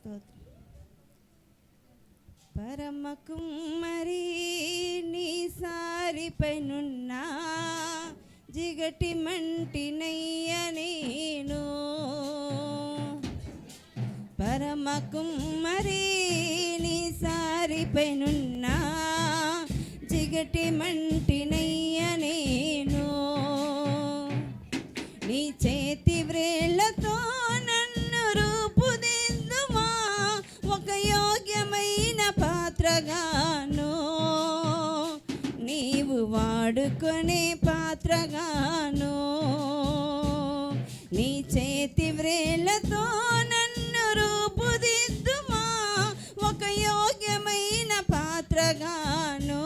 స్తోత్రం. పరమ కుమ్మరి నీ సారిపైనున్నా జిగటి మంటినయ్య నేను. పరమ కుమ్మరి నీ సారిపైనున్నా జిగటి మంటి వాడుకునే పాత్రగాను నీ చేతి వ్రేళ్ళతో నన్ను రూపుదిద్దుమా? ఒక యోగ్యమైన పాత్రగాను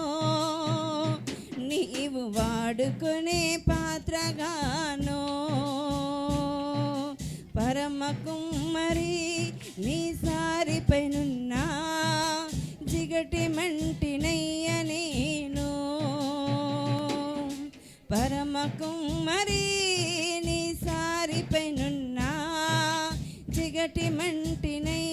నీవు వాడుకునే పాత్రగాను పరమకుమ్మరి నీ సారిపైనున్నా జిగటి మంటినయ్య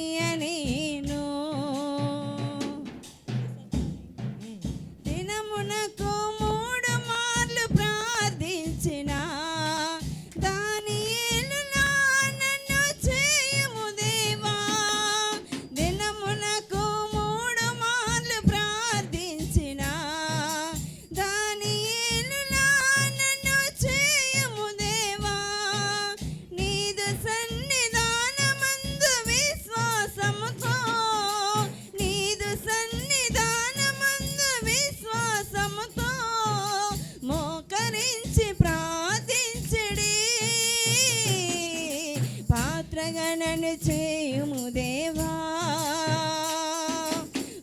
పాత్రగణను చేయుము దేవా.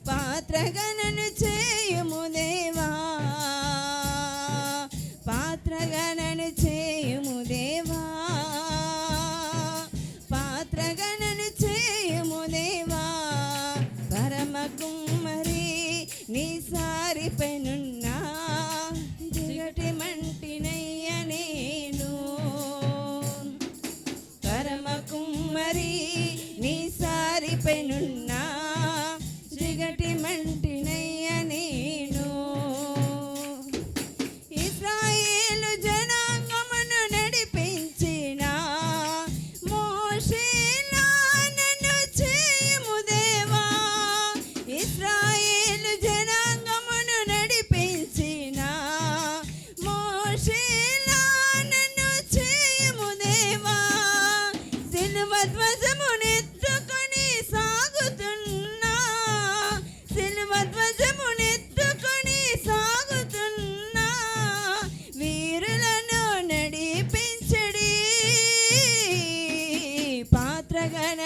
పాత్రగణను చేయుము దేవా. పాత్రగణను చేయుము దేవా. పాత్రగణను చేయుము దేవా. పరమ కుమ్మరి నీ సారిపైనున్నా జిగటి మంటినయ్య నేను. పరమ కుమ్మరి మరి నీ సారి నుండి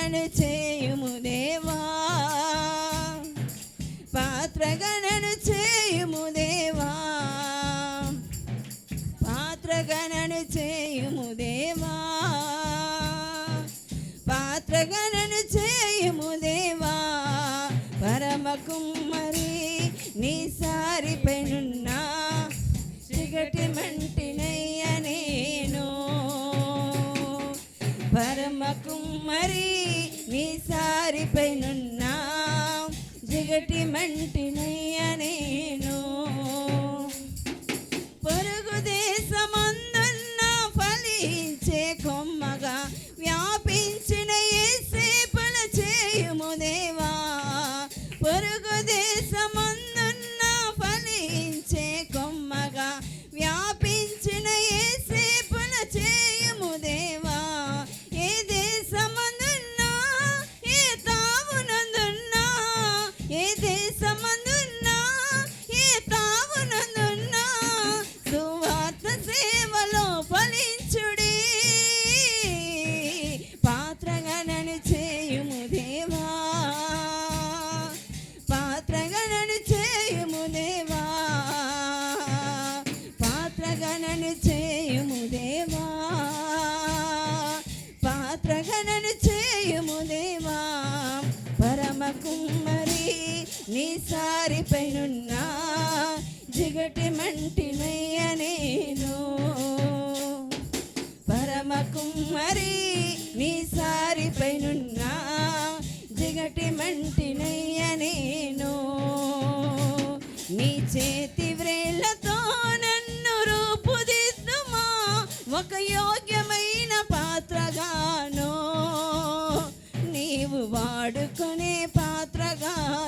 పాత్రగణను చేయుము దేవా పాత్రగణను చేయుము దేవా పాత్రగణను చేయుము దేవా పాత్రగణను చేయుము దేవా పరమ కుమ్మరి పరమ కుమ్మరి నీ సారిపైనున్నా జిగటి మంటినయ్య నేను. పొరుగు దేశమందున్న ఫలించే కొమ్మగా వ్యాపించిన ఏసేపల చేయుము దేవా. పొరుగు దేశమందు నీ సారిపైనున్నా జిగటి మంటినయ్య నేను. పరమ కుమ్మరి నీ సారిపైనున్నా జిగటి మంటినయ్య నేను. నీ చేతి వ్రేళ్ళతో నన్ను రూపుదిద్దుమా ఒక యోగ్యమైన పాత్రగాను. నీవు వాడుకునే పాత్రగా